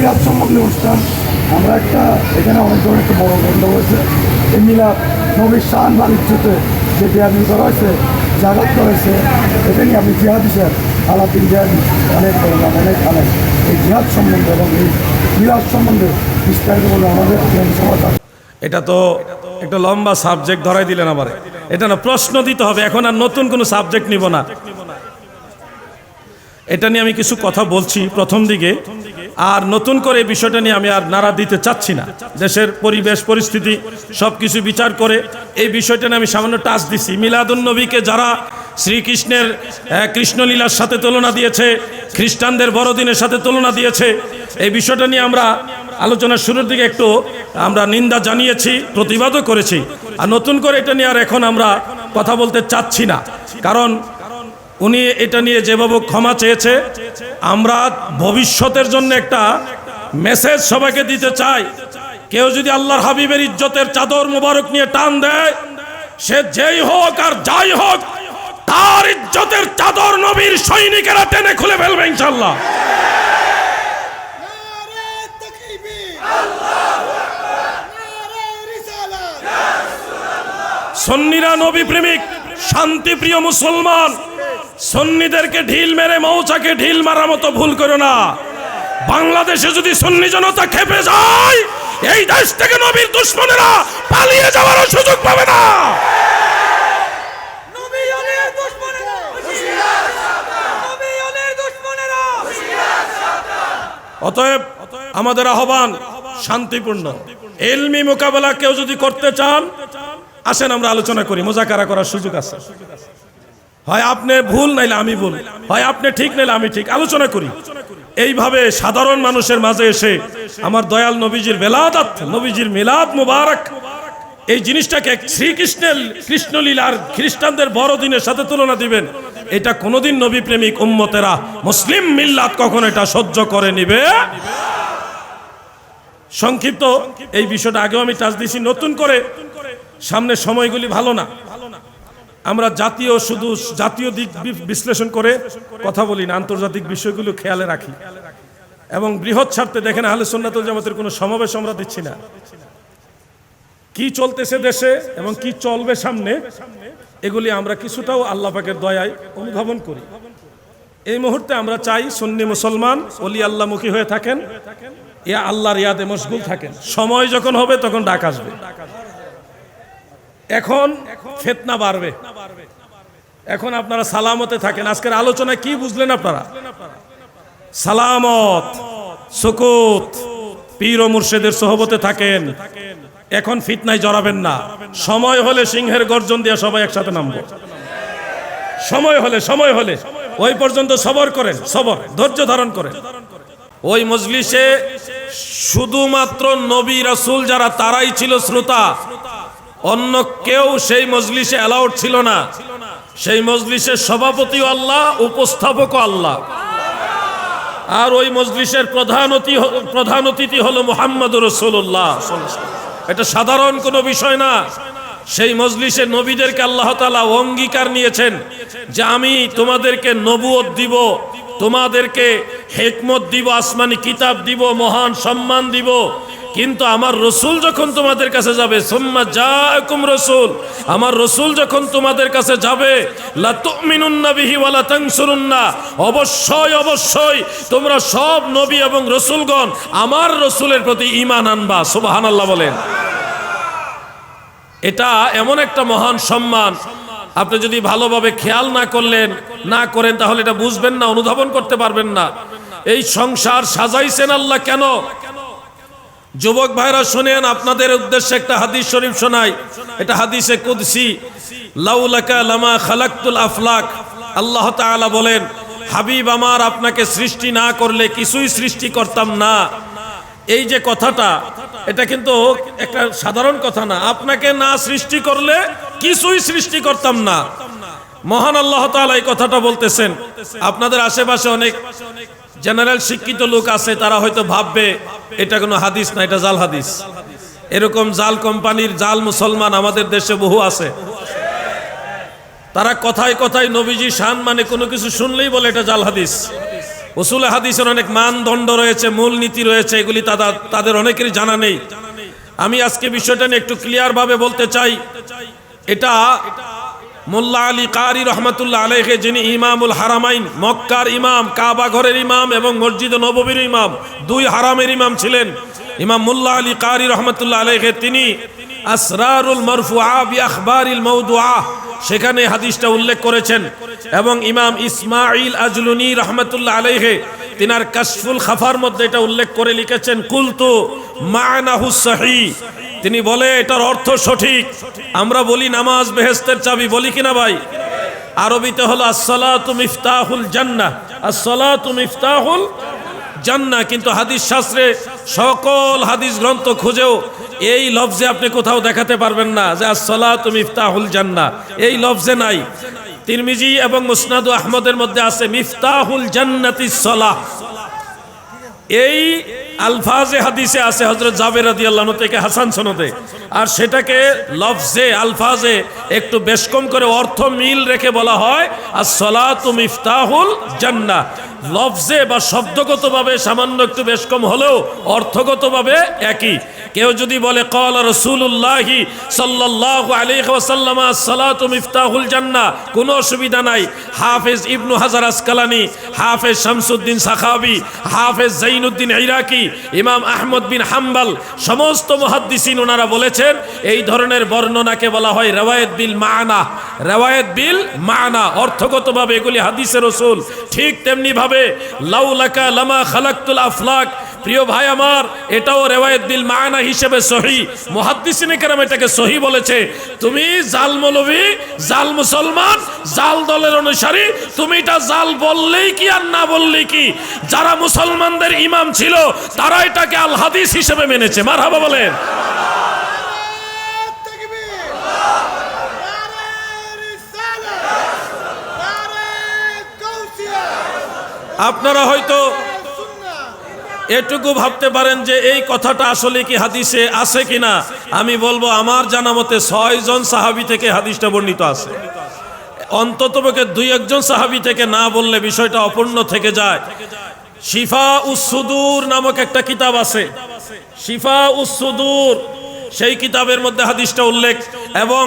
মিলাদ সম্বন্ধে অনুষ্ঠান আমরা একটা, এখানে অনেক ধরনের একটা বড় গন্ধ হয়েছে। এই মিলাদ নবীর শান বাণিজ্যতে যে বেয়াদি করা হয়েছে, জাগাত করেছে এটা নিয়ে আপনি জিহাদ হিসেবে আলাদিন জিহাদি, অনেক বললাম অনেক অনেক এই জিহাদ সম্বন্ধে এবং এই মিলাদ সম্বন্ধে বিস্তারিত বলে আমাদের সমাজ এটা তো একটা লম্বা সাবজেক্ট ধরাই দিলেন আবার এটা না, প্রশ্ন দিতে হবে, এখন আর নতুন কোনো সাবজেক্ট নিব না। এটা নিয়ে আমি কিছু কথা বলছি প্রথম দিকে। আর নতুন করে বিষয়টা নিয়ে আমি আর নাড়া দিতে চাচ্ছি না। দেশের পরিবেশ, পরিস্থিতি সব কিছু বিচার করে এই বিষয়টা নিয়ে আমি সামান্য টাচ দিছি। মিলাদুন নবীকে যারা শ্রীকৃষ্ণের কৃষ্ণলীলার সাথে তুলনা দিয়েছে, খ্রিস্টানদের বড়দিনের সাথে তুলনা দিয়েছে, এই বিষয়টা নিয়ে আমরা আলোচনার শুরুর দিকে একটু আমরা নিন্দা জানিয়েছি, প্রতিবাদও করেছি। আর নতুন করে এটা নিয়ে আর এখন আমরা কথা বলতে চাচ্ছি না। কারণ উনি এটা নিয়ে যেভাবে ক্ষমা চেয়েছে, আমরা ভবিষ্যতের জন্য একটা মেসেজ সবাইকে দিতে চাই। কেউ যদি আল্লাহর হাবিবের ইজ্জতের চাদর মোবারক নিয়ে টান দেয়, সে যেই হোক আর যাই হোক, তার ইজ্জতের চাদর নবীর সৈনিকেরা টেনে খুলে ফেলবে ইনশাল্লাহ সন্নিরা নবী প্রেমিক শান্তিপ্রিয় মুসলমান সন্নিদেরকে ঢিল মেরে মৌচাকে ঢিল মারার মতো ভুল করো না। বাংলাদেশে যদি সন্নি জনতা খেপে যায় এই দেশ থেকে নবীর দুশ্মনেরা পালিয়ে যাওয়ারও সুযোগ পাবে না। অতএব আমাদের আহ্বান শান্তিপূর্ণ। এলমি মোকাবেলা কেউ যদি করতে চান আসেন আমরা আলোচনা করি মোজাকারা করার সুযোগ আছে। হয় আপনি ভুল নাইলে আমি ভুল। হয় আপনি ঠিক নাইলে আমি ঠিক। আলোচনা করি। এইভাবে সাধারণ মানুষের মাঝে এসে আমার দয়াল নবীজির বেলাদাত, নবীজির মিলাদ মুবারক, এই জিনিসটাকে শ্রীকৃষ্ণের কৃষ্ণলীলার খ্রিস্টানদের বড়দিনের সাথে তুলনা দিবেন। এটা কোনোদিন নবী প্রেমিক উম্মতেরা মুসলিম মিল্লাত কখন এটা সহ্য করে নিবে। সংক্ষিপ্ত এই বিষয়টা আগেও আমি টাচ দিয়েছি। নতুন করে সামনে সময়গুলি ভালো না। আমরা জাতীয় শুধু জাতীয় দিক বিশ্লেষণ করে কথা বলি না, আন্তর্জাতিক বিষয়গুলো খেয়ালে রাখি। এবং বৃহৎ স্বার্থে দেখেন আহলে সুন্নাতুল জামাতের কোনো সমাবেশ আমরা দিচ্ছি না। কি চলতেছে দেশে এবং কি চলবে সামনে, এগুলি আমরা কিছুটাও আল্লাহ পাকের দয়ায় অনুধাবন করি। এই মুহূর্তে আমরা চাই সুন্নি মুসলমান অলি আল্লাহমুখী হয়ে থাকেন ইয়া আল্লাহর ইয়াদে মশগুল থাকেন। সময় যখন হবে তখন ডাক আসবে। এখন ফেতনা বাড়বে। এখন আপনারা সালামতে থাকেন। আজকের আলোচনায় কি বুঝলেন আপনারা? সালামত, সুকুত, পীর ও মুর্শেদের সহবতে থাকেন। এখন ফিতনায় জড়াবেন না। সময় হলে সিংহের গর্জন দিয়ে সবাই একসাথে নামবো। সময় হলে সময় হলে। ওই পর্যন্ত সবর করেন, সবর, ধৈর্য ধারণ করেন। ওই মজলিসে শুধুমাত্র নবী রাসূল যারা, তারাই ছিল শ্রোতা। অন্য কেউ সেই মজলিসে অ্যালাউড ছিল না। সেই মজলিসের সভাপতিও আল্লাহ, উপস্থাপকও আল্লাহ। আর ওই মজলিসের প্রধান প্রধান অতিথি হলো মোহাম্মদ রসুল্লাহ এটা সাধারণ কোনো বিষয় না। সেই মজলিসে নবীদেরকে আল্লাহ তালা অঙ্গীকার নিয়েছেন যে আমি তোমাদেরকে নবুয়ত দিব, তোমাদেরকে হেকমত দিব, আসমানি কিতাব দিব, মহান সম্মান দিব কিন্তু আমার রসুল যখন তোমাদের কাছে যাবে, সোম্মা জাকুম রসুল, আমার রসুল যখন তোমাদের কাছে যাবে অবশ্যই অবশ্যই তোমরা সব নবী এবং রসুলগণ আমার রসুলের প্রতি ঈমান আনবা সুবাহান আল্লাহ বলেন। এটা এমন একটা মহান সম্মান। আপনি যদি ভালোভাবে খেয়াল না করলেন, না করেন, তাহলে এটা বুঝবেন না, অনুধাবন করতে পারবেন না। এই সংসার সাজাইছেন আল্লাহ কেন? যুবক ভাইরা শুনেন, আপনাদের উদ্দেশ্যে একটা হাদিস শরীফ শোনাই। এটা হাদিসে কুদসি। লাউলাকা লামা খালাক্তুল আফলাক। আল্লাহ তাআলা বলেন, হাবিব আমার আপনাকে সৃষ্টি না করলে কিছুই সৃষ্টি করতাম না। এই যে কথাটা, এটা কিন্তু একটা সাধারণ কথা না। আপনাকে না সৃষ্টি করলে কিছুই সৃষ্টি করতাম না। মহান আল্লাহ তাআলা এই কথাটা বলতেছেন। আপনাদের আশেপাশে অনেক জেনারেল শিক্ষিত লোক আছে, তারা হয়তো ভাববে এটা কোনো হাদিস না, এটা জাল হাদিস। এরকম জাল কোম্পানির জাল মুসলমান আমাদের দেশে বহু আছে। তারা কথায় কথায় নবীজি শান মানে কোনো কিছু শুনলেই বলে এটা জাল হাদিস। উসুল হাদিসের অনেক মানদণ্ড রয়েছে মূল নীতি রয়েছে, এগুলি তাদের তাদের অনেকেরই জানা নেই। আমি আজকে বিষয়টা নিয়ে একটু ক্লিয়ার ভাবে বলতে চাই। এটা মোল্লা আলী কারি রহমতুল্লাহ আলহে যিনি ইমামুল হারামাইন, মক্কার ইমাম, কাবা ঘরের ইমাম এবং মসজিদ নববীর ইমাম, দুই হারামের ইমাম ছিলেন। ইমাম মোল্লা আলী কারি রহমতুল্লাহ আলহে তিনি আসরারুল মরফুআ বি আখবারিল মৌদুআ সেখানে হাদিসটা উল্লেখ করেছেন। এবং ইমাম ইসমাইল আজলুনি রহমতুল্লাহ আলাইহে, তিনার কাশফুল খাফার মধ্যে এটা উল্লেখ করে লিখেছেন, কুলতু মানাহু সহি তিনি বলে, এটার অর্থ সঠিক। আমরা বলি নামাজ বেহেস্তের চাবি, বলি কিনা ভাই? আরবিতে হলো, আসসালাতু মিফতাহুল জান্নাহ। আসসালাতু মিফতাহুল জান্না কিন্তু হাদিস শাস্ত্রে সকল হাদিস গ্রন্থ খুঁজেও এই লফজে আপনি কোথাও দেখাতে পারবেন না যে আসসালাতু মিফতাহুল জান্নাহ। এই লফজে নাই। তিরমিজি এবং মুসনাদু আহমদের মধ্যে আছে, মিফতাহুল জান্নাতি সলাহ। এই আলফাজে হাদিসে আছে হজরত জাবের রাদি আল্লাহ থেকে হাসান সনদে। আর সেটাকে লফজে, আলফাজে একটু বেশ কম করে অর্থ মিল রেখে বলা হয় আর সলাতুম ইফতাহুল জান্না লফজে বা শব্দগতভাবে সামান্য একটু বেশ কম হলেও অর্থগতভাবে একই। কেউ যদি বলে, কল রসুল্লাহি সাল্লাহ আলাইহি ওয়াসাল্লাম সালাতু জান্না কোনো অসুবিধা নাই। হাফেজ ইবনু হাজার আসকালানি, হাফেজ শামসুদ্দিন সাখাবি, হাফেজ জাইনুদ্দিন ইরাকি, ইমাম আহমদ বিন হাম্বাল, সমস্ত মহাদ্দিসিন ওনারা বলেছেন, এই ধরনের বর্ণনাকে বলা হয় রেওয়ায়ত বিল মানা। রেওয়ায়েত বিল মানা, অর্থগতভাবে এগুলি হাদিসের রসুল। ঠিক তেমনি ভাবে, লাউলাকা লামা খালাক্তুল আফলাক, প্রিয় ভাই আমার, এটাও রেওয়ায়েত বিল মানা হিসেবে সহি। মুহাদ্দিসিনে কেরাম এটাকে সহি বলেছে, তুমি জাল মৌলবী জাল মুসলমান, জাল দলের অনুসারী, তুমি এটা জাল বললেই কি আর না বললেই কি? যারা মুসলমানদের ইমাম ছিল, তারা এটাকে আল হাদিস হিসেবে মেনেছে। মার মারহাবা বলেন। আপনারা হয়তো এটুকু ভাবতে পারেন যে এই কথাটা আসলে কি হাদিসে আছে কিনা? আমি বলব, আমার জানা মতে ছয়জন সাহাবি থেকে হাদিসটা বর্ণিত আছে। অন্ততপক্ষে দুই একজন সাহাবি থেকে না বললে বিষয়টা অপূর্ণ থেকে যায়। শিফা উসুদুর নামক একটা কিতাব আছে। শিফা উসুদুর সেই কিতাবের মধ্যে হাদিসটা উল্লেখ। এবং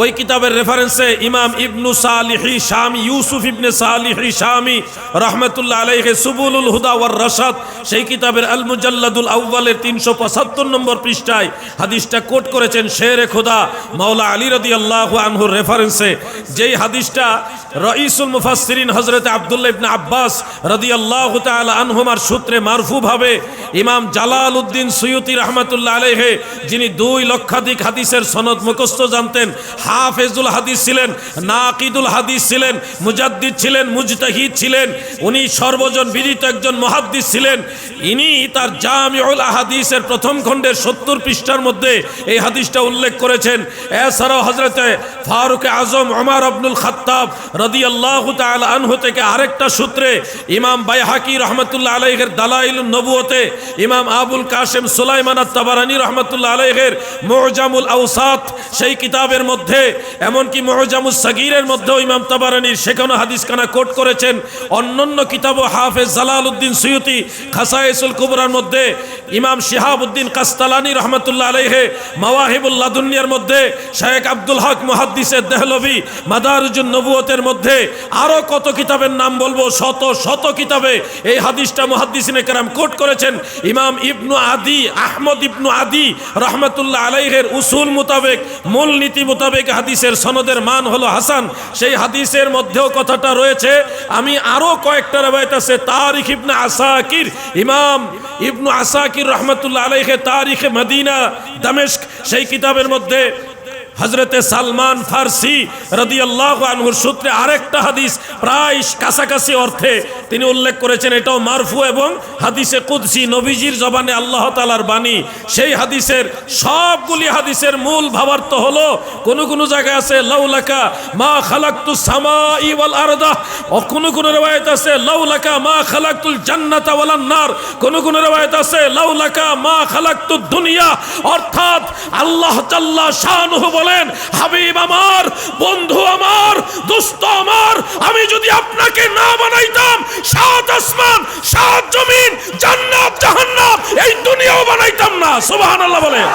ওই কিতাবের রেফারেন্সে ইমাম ইবনু সালিহি শামি, ইউসুফ ইবনে সালিহি শামি রহমতুল্লাহ আলাইহে সুবুলুল হুদা ওয়ার রশাদ, সেই কিতাবের আল মুজাল্লাদুল আউ্বালের তিনশো পঁচাত্তর নম্বর পৃষ্ঠায় হাদিসটা কোট করেছেন শেরে খোদা মাওলা আলী রদি আল্লাহ আনহুর রেফারেন্সে যেই হাদিসটা রঈসুল মুফাসসিরিন হজরত আবদুল্লাহ ইবনে আব্বাস রদি আল্লাহ তাআলা আনহুমার সূত্রে মারফুভাবে ইমাম জালাল উদ্দিন সৈয়দি রহমতুল্লাহ আলাইহে, যিনি দুই লক্ষাধিক হাদিসের সনদ মুখস্থ জানতেন হাফেজুল হাদিস ছিলেন, নাকিদুল হাদিস ছিলেন, মুজাদ্দিদ ছিলেন, মুজতাহিদ ছিলেন, উনি সর্বজন বিদিত একজন মহাদ্দিস ছিলেন। ইনি তার জামিউল আহাদিসের প্রথম খণ্ডের সত্তর পৃষ্ঠার মধ্যে এই হাদিসটা উল্লেখ করেছেন। এছাড়াও হজরতে ফারুক আজম ওমর আব্দুল খাত্তাব রদি আল্লাহ আনহু থেকে আরেকটা সূত্রে ইমাম বাইহাকি রহমতুল্লাহ আলাইহের দালাইল নবুয়তে ইমাম আবুল কাশেম সুলাইমান তাবারানি রহমতুল্লাহ আলাইহের মোজামুল আউসাত সেই কিতাবের মধ্যে, এমনকি মোজামুল সাগিরের মধ্যেও ইমাম তাবারানির সেখানে হাদিস খানা কোট করেছেন। অন্যান্য কিতাবও হাফেজ জালাল উদ্দিন সৈয়দি খাসাইসুল কুবরার মধ্যে, ইমাম শিহাবুদ্দিন কাস্তালানি রহমতুল্লাহ আলাইহে মাওয়াহিবুল্লাহ দুনিয়ার মধ্যে শেখ আব্দুল হক মুহাদ্দিসের দেহলভি, মাদারুজুন নবুয়তের মধ্যে আরও কত কিতাবের নাম বলব, শত শত কিতাবে এই হাদিসটা মুহাদ্দিসিনে কেরাম কোট করেছেন। ইমাম ইবনু আদি, আহমদ ইবনু আদি রহমতুল্লাহ আলাইহের উসুল মোতাবেক মূল নীতি মোতাবেক হাদিসের সনদের মান হলো হাসান। সেই হাদিসের মধ্যেও কথাটা রয়েছে, আমি আরও কয়েকটা রেবায়ত আছে, তারিখ ইবনে আসাকির, ইমাম ইবনু আসাকির রহমতুল্লাহ আলাইহে তারিখে মদিনা দামেস্ক সেই কিতাবের মধ্যে হজরতে সালমান ফার্সি রদি আল্লাহ আনহুর সূত্রে আরেকটা হাদিস প্রায় কাছাকাছি অর্থে তিনি উল্লেখ করেছেন, এটাও মারফু এবং হাদিসে কুদসি, নবীজির জবানে আল্লাহ তালার বাণী। সেই হাদিসের সবগুলি হাদিসের মূল ভাবার্থ হলো, কোন কোন জায়গায় আছে, লাউলাকা মা খালাক্তু সামা ইওয়াল আরদা, ও কোন কোন রেওয়ায়ত আছে, লাউলাকা মা খালাক্তুল জান্নাতা ওয়ালান নার, কোন কোন রেওয়ায়ত আছে, লাউলাকা মা খালাক্তু দুনিয়া, অর্থাৎ আল্লাহ শানহু বলেন বলেন, হাবিব আমার, বন্ধু আমার, দোস্ত আমার, আমি যদি আপনাকে না বানাইতাম, সাত আসমান, সাত জমিন, জান্নাত, জাহান্নাম, এই দুনিয়াও বানাইতাম না। সুবহানাল্লাহ বলেন।